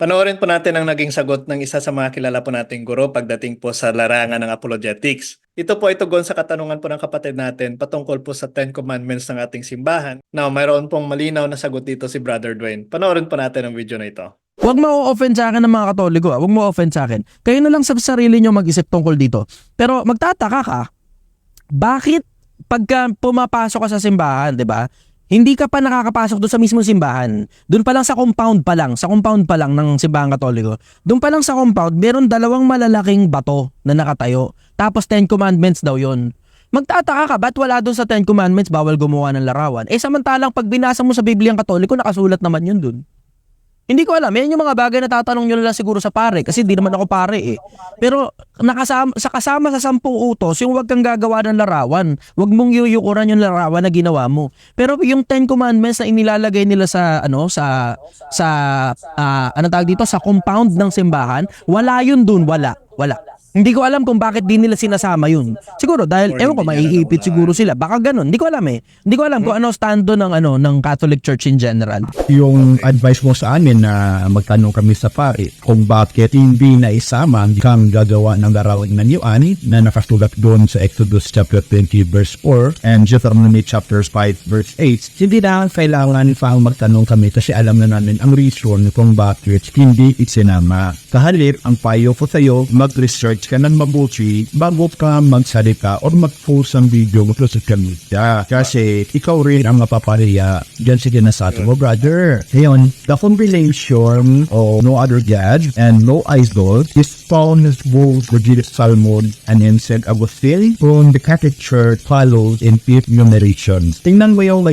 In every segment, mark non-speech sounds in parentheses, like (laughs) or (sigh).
Panoorin po natin ang naging sagot ng isa sa mga kilala po nating guro pagdating po sa larangan ng apologetics. Ito po ay tugon sa katanungan po ng kapatid natin patungkol po sa Ten Commandments ng ating simbahan. Now, mayroon pong malinaw na sagot dito si Brother Dwayne. Panoorin po natin ang video na ito. Huwag ma-offend sa akin ng mga katoliko. ah. Huwag mo offend sa akin. Kayo na lang sa sarili nyo mag-isip tungkol dito. Pero magtataka ka, bakit pagka pumapasok ka sa simbahan, di ba? Hindi ka pa nakakapasok doon sa mismong simbahan. Doon pa lang sa compound pa lang, sa compound pa lang ng simbahan katoliko. Doon pa lang sa compound, meron dalawang malalaking bato na nakatayo. Tapos Ten Commandments daw yon. Magtataka ka, ba't wala doon sa Ten Commandments bawal gumawa ng larawan? Eh samantalang pag binasa mo sa Bibliang Katoliko, nakasulat naman yun doon. Hindi ko alam. Yan yung mga bagay na tatanong nyo lang siguro sa pare kasi di naman ako pare eh. Pero nakasama, sa kasama sa sampung utos, yung huwag kang gagawa ng larawan. Huwag mong yuyukuran yung larawan na ginawa mo. Pero yung Ten Commandments na inilalagay nila sa ano sa sa ah, ano tawag dito sa compound ng simbahan, wala yun dun, wala. Wala. Hindi ko alam kung bakit di nila sinasama yun. Siguro dahil Or ewan ko maiipit siguro sila. Baka ganun. Hindi ko alam eh. Hindi ko alam kung ano stando ng ano ng Catholic Church in general. yung advice mo sa amin na magtanong kami sa pare kung bakit hindi na isama ang kang gagawa ng larawan ng Yuan na nakasulat doon sa Exodus chapter 20 verse 4 and Deuteronomy chapter 5 verse 8 hindi na kailangan pa magtanong kami kasi alam na namin ang reason kung bakit hindi isinama kahalip ang payo ko sa iyo mag-research ka ng mabuti bago ka magsalita or mag-post ng video mo sa social kasi ikaw rin ang mapapalaya. Dyan sa ginasato mo brother ngayon the combination of no other god and no idol is found as both Virgil Salmon and in St. Augustine whom the Catholic Church follows in fifth generation. Tingnan mo yung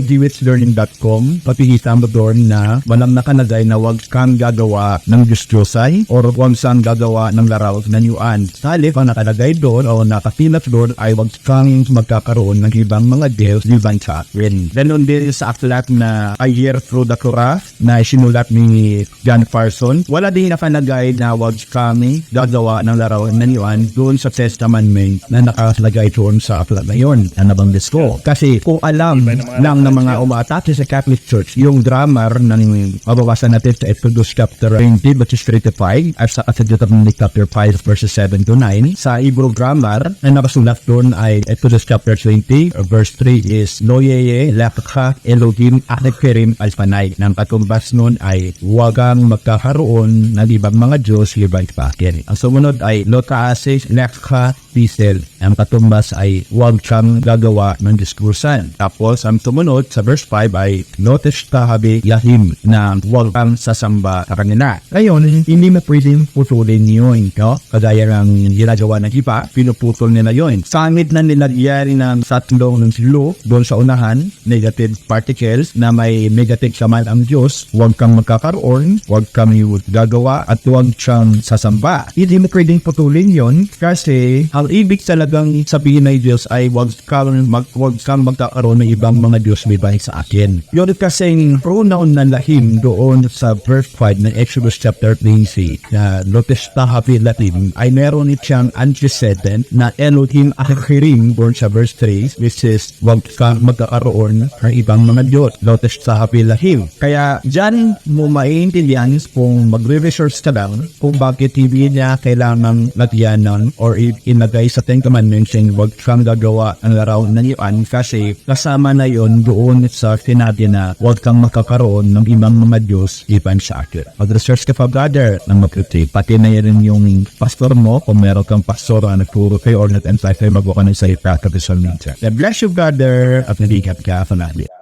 papikita mo doon na walang nakalagay na wag kang gagawa ng Diyos-Diyosay or wag kang gagawa ng larawan ng Yuan. Sa halip, ang nakalagay doon o nakasilat doon ay wag kang magkakaroon ng ibang mga Diyos ibang sa akin. Ganon din sa aklat na A Year Through the Cross na sinulat ni John Parson. Wala din nakalagay na wag kami gagawa ng larawan ng Yuan doon sa Testament na nakalagay doon sa aklat na yun. Ano bang ko? Kasi kung alam ng lang ng mga umaatake sa Catholic Church, yung grammar ng mababasa natin sa Exodus chapter 20 verses 3 to 5 at sa Deuteronomy chapter 5 verses 7 to 9. Sa Hebrew grammar, na nakasulat doon ay Exodus chapter 20 verse 3 is Loyeye Lekha Elohim Anekerim Alpanay. Nang katumbas nun ay wagang magkakaroon ng ibang mga Diyos libay pa akin. Sumunod ay Lotaase Lekha Tisel. Ang katumbas ay huwag siyang gagawa ng diskursan. Tapos ang tumunod sa verse 5 ay Notice tahabi yahim na huwag kang sasamba sa. Ngayon, hindi na pwedeng putulin yun. No? Kagaya ng ginagawa ng iba, pinuputol nila yun. Sangit na nilagyan ng tatlong ng silo doon sa unahan, negative particles na may negative saman ang Diyos, huwag kang magkakaroon, huwag kang gagawa at huwag siyang sasamba. Hindi mo pwedeng putulin yon kasi ang ibig talagang sabihin ng Diyos ay huwag kang, mag, huwag kang magkakaroon ng ibang mga Diyos may bahay sa akin. Yun kasing pronoun na lahim doon sa verse 5 ng Exodus chapter 20 na notice tahabi lahim ay meron siyang antecedent na Elohim Achirim doon sa verse 3 which is huwag kang magkakaroon ng ibang mga Diyos. Notice tahabi lahim. Kaya dyan mo maintindihan kung magre-research ka lang kung bakit hindi niya kailangan lagyanan or i- inagay sa Ten Commandments yung huwag kang gagawa ng larawan ng iyan kasi kasama na yon doon sa sinabi na huwag kang makakaroon ng ibang mga Diyos iban sa akin. Mag-research ka pa brother ng maputi. Pati na yan yung pastor mo kung meron kang pastor na nagturo kayo or nag-insight kayo magawa ka ng sa practical media. God bless you brother at naligat ka sa.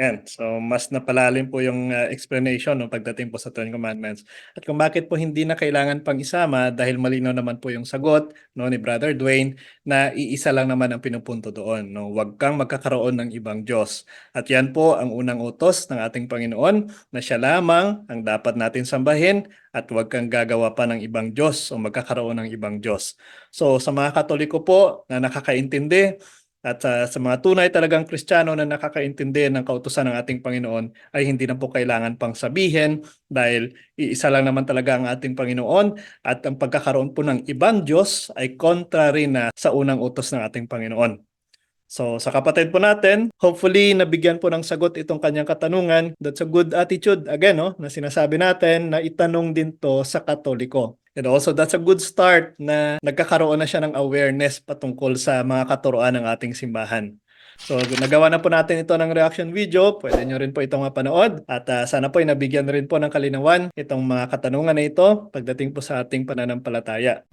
Ayan. So, mas napalalim po yung uh, explanation no, pagdating po sa Ten Commandments. At kung bakit po hindi na kailangan pang isama dahil malinaw naman po yung sagot no, ni Brother Dwayne na iisa lang naman ang pinupunto doon. No? Huwag kang magkakaroon ng ibang Diyos. At yan po ang unang utos ng ating Panginoon na siya lamang ang dapat natin sambahin at huwag kang gagawa pa ng ibang Diyos o magkakaroon ng ibang Diyos. So sa mga Katoliko po na nakakaintindi, at uh, sa mga tunay talagang Kristiyano na nakakaintindi ng kautusan ng ating Panginoon ay hindi na po kailangan pang sabihin dahil iisa lang naman talaga ang ating Panginoon at ang pagkakaroon po ng ibang Diyos ay contrary na sa unang utos ng ating Panginoon. So sa kapatid po natin, hopefully nabigyan po ng sagot itong kanyang katanungan. That's a good attitude again no, na sinasabi natin na itanong din to sa Katoliko. And also that's a good start na nagkakaroon na siya ng awareness patungkol sa mga katuroan ng ating simbahan. So nagawa na po natin ito ng reaction video. Pwede nyo rin po itong mapanood. At ah, sana po ay nabigyan rin po ng kalinawan itong mga katanungan na ito pagdating po sa ating pananampalataya.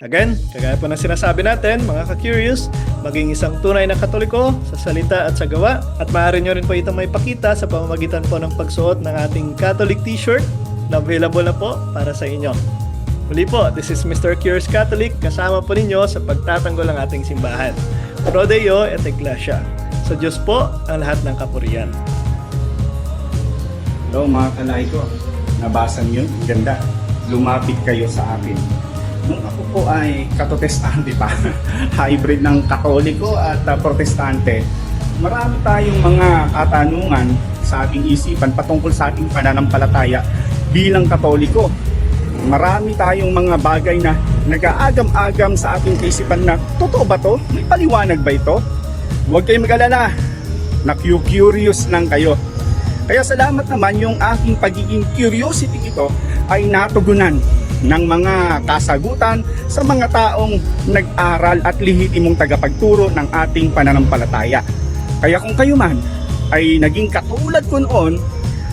Again, kagaya po ng sinasabi natin, mga ka-curious, maging isang tunay na katoliko sa salita at sa gawa. At maaari nyo rin po itong may pakita sa pamamagitan po ng pagsuot ng ating Catholic t-shirt na available na po para sa inyo. Muli po, this is Mr. Curious Catholic, kasama po ninyo sa pagtatanggol ng ating simbahan. Pro Deo et Iglesia. Sa Diyos po ang lahat ng kapurian. Hello mga kalay ko. Nabasa niyo? Ganda. Lumapit kayo sa akin. Ako po ay katotestante pa, (laughs) hybrid ng katoliko at uh, protestante, marami tayong mga katanungan sa ating isipan patungkol sa ating pananampalataya bilang katoliko. Marami tayong mga bagay na nag-aagam-agam sa ating kaisipan na totoo ba to? May paliwanag ba ito? Huwag kayong mag-alala. Na-curious lang kayo. Kaya salamat naman yung aking pagiging curiosity ito ay natugunan ng mga kasagutan sa mga taong nag-aral at lehitimong tagapagturo ng ating pananampalataya. Kaya kung kayo man ay naging katulad ko noon,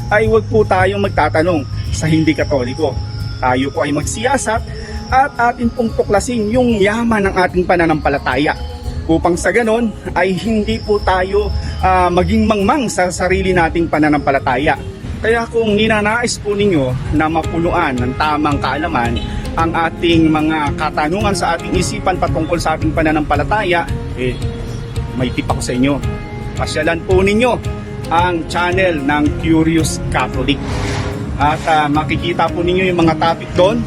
ay huwag po tayong magtatanong sa hindi katoliko. Tayo po ay magsiyasat at atin pong tuklasin yung yaman ng ating pananampalataya upang sa ganon ay hindi po tayo ah, maging mangmang sa sarili nating pananampalataya. Kaya kung ninanais po ninyo na mapuluan ng tamang kaalaman ang ating mga katanungan sa ating isipan patungkol sa ating pananampalataya, eh, may tip ako sa inyo. Pasyalan po ninyo ang channel ng Curious Catholic. At ah, makikita po ninyo yung mga topic doon.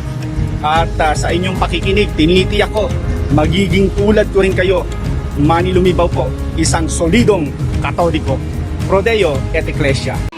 At ah, sa inyong pakikinig, tinitiyak ko, magiging tulad ko rin kayo. Mani Lumibaw po, isang solidong katoliko. Prodeo et Ecclesia.